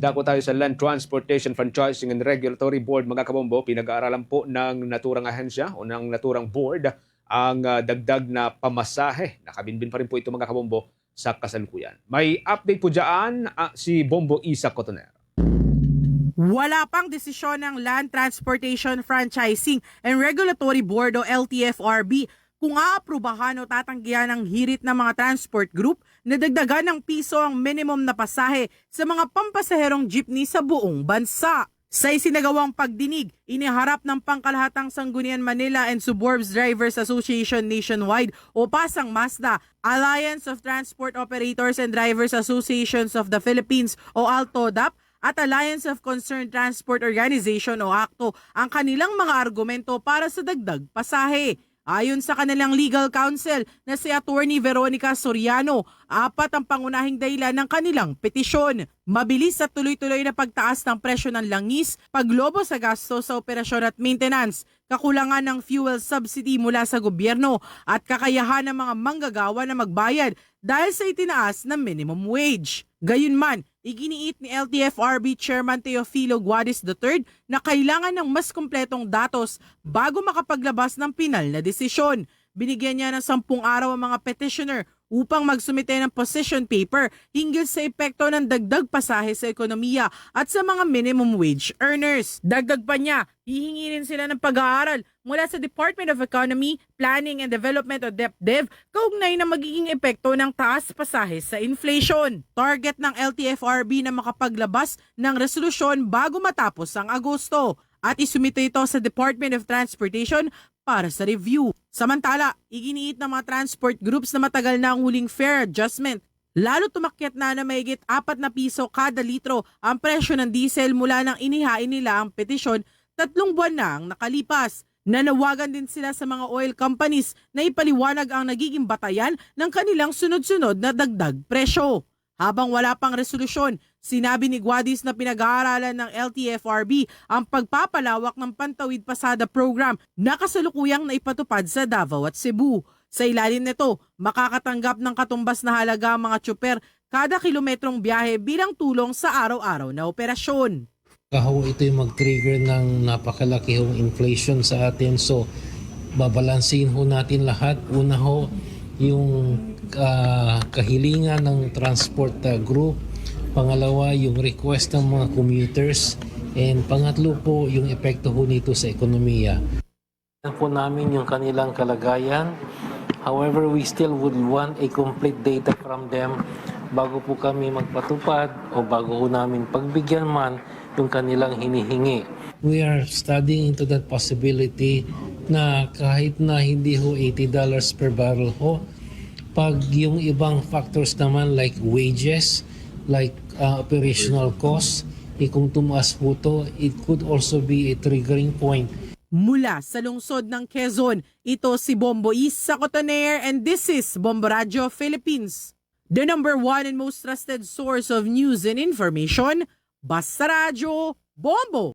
Dako tayo sa Land Transportation Franchising and Regulatory Board mga kabombo. Pinag-aaralan po ng naturang ahensya o ng naturang board ang ah, dagdag na pamasahe. Nakabinbin pa rin po ito mga kabombo sa kasalukuyan. May update po dyan ah, si Bombo Isa Cotoner. Wala pang desisyon ng Land Transportation Franchising and Regulatory Board o LTFRB kung aaprubahan o tatanggihan ng hirit ng mga transport group na dagdagan ng piso ang minimum na pasahe sa mga pampasaherong jeepney sa buong bansa. Sa isinagawang pagdinig, iniharap ng Pangkalahatang Sanggunian Manila and Suburbs Drivers Association Nationwide o Pasang Mazda, Alliance of Transport Operators and Drivers Associations of the Philippines o ALTODAP, at Alliance of Concerned Transport Organization o ACTO ang kanilang mga argumento para sa dagdag pasahe. Ayon sa kanilang legal counsel na si Attorney Veronica Soriano, apat ang pangunahing dahilan ng kanilang petisyon. Mabilis at tuloy-tuloy na pagtaas ng presyo ng langis, paglobo sa gasto sa operasyon at maintenance, kakulangan ng fuel subsidy mula sa gobyerno at kakayahan ng mga manggagawa na magbayad dahil sa itinaas na minimum wage. Gayunman, iginiit ni LTFRB Chairman Teofilo Guadis III na kailangan ng mas kumpletong datos bago makapaglabas ng pinal na desisyon. Binigyan niya ng sampung araw ang mga petitioner upang magsumite ng position paper hinggil sa epekto ng dagdag pasahe sa ekonomiya at sa mga minimum wage earners. Dagdag pa niya, hihingi rin sila ng pag-aaral mula sa Department of Economy, Planning and Development o DepDev kaugnay na magiging epekto ng taas pasahe sa inflation. Target ng LTFRB na makapaglabas ng resolusyon bago matapos ang Agosto at isumite ito sa Department of Transportation para sa review. Samantala, iginiit ng mga transport groups na matagal na ang huling fare adjustment Lalo tumakyat na na mahigit 4 na piso kada litro ang presyo ng diesel mula nang inihain nila ang petisyon tatlong buwan na ang nakalipas. Nanawagan din sila sa mga oil companies na ipaliwanag ang nagiging batayan ng kanilang sunod-sunod na dagdag presyo. Habang wala pang resolusyon, sinabi ni Guadis na pinag-aaralan ng LTFRB ang pagpapalawak ng Pantawid Pasada program na kasalukuyang naipatupad sa Davao at Cebu. Sa ilalim nito, makakatanggap ng katumbas na halaga ang mga tsuper kada kilometrong biyahe bilang tulong sa araw-araw na operasyon. Kaho ito yung mag-trigger ng napakalaki inflation sa atin. So, babalansin ho natin lahat. Una ho, yung ah, kahilingan ng transport ah, group. Pangalawa, yung request ng mga commuters. And pangatlo po, yung epekto ho nito sa ekonomiya. Alam po namin yung kanilang kalagayan. However, we still would want a complete data from them bago po kami magpatupad o bago ho namin pagbigyan man yung kanilang hinihingi. We are studying into that possibility na kahit na hindi ho $80 per barrel ho, pag yung ibang factors naman like wages, like uh, operational costs, eh, kung tumaas po to, it could also be a triggering point Mula sa lungsod ng Quezon, ito si Bombo Isa Cotoner and this is Bombo Radio Philippines. The number one and most trusted source of news and information, Basta Radio, Bombo!